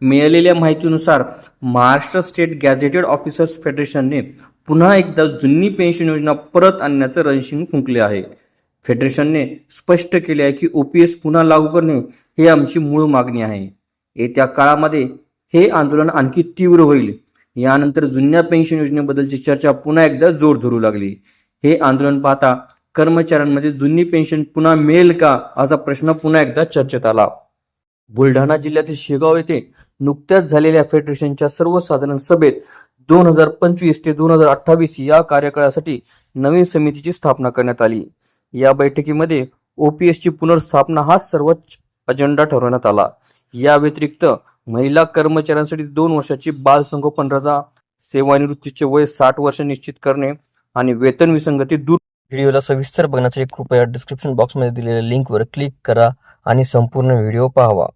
मिळालेल्या माहितीनुसार Maharashtra state gazetted officers फेडरेशनने पुन्हा एकदा जुनी पेन्शन योजना परत आणण्याचं रणशिंग फुंकले आहे. फेडरेशनने स्पष्ट केले आहे की ओपीएस पुन्हा लागू करणे हे आमची मूळ मागणी आहे. येत्या काळामध्ये हे आंदोलन आणखी तीव्र होईल. यानंतर जुन्या पेन्शन योजनेबद्दलची चर्चा पुन्हा एकदा जोर धरू लागली. हे आंदोलन पाहता कर्मचाऱ्यांमध्ये जुनी पेन्शन पुन्हा मिळेल का? असा प्रश्न पुन्हा एकदा चर्चेत आला. बुलढाणा जिल्ह्यातील शेगाव येथे नुकत्याच झालेल्या फेडरेशनच्या सर्वसाधारण सभेत दोन हजार पंचवीस ते दोन हजार अठ्ठावीस या कार्यकाळासाठी नवीन समितीची स्थापना करण्यात आली. या बैठकीमध्ये ओपीएसची पुनर्स्थापना हा सर्वोच्च अजेंडा ठरवण्यात आला. या व्यतिरिक्त महिला कर्मचाऱ्यांसाठी दोन वर्षाची बाल संगोपन रजा सेवानिवृत्तीचे वय साठ वर्ष निश्चित करणे आणि वेतन विसंगती दूर व्हिडिओला सविस्तर बघण्यासाठी कृपया डिस्क्रिप्शन बॉक्समध्ये दिलेल्या लिंकवर क्लिक करा आणि संपूर्ण व्हिडिओ पाहावा.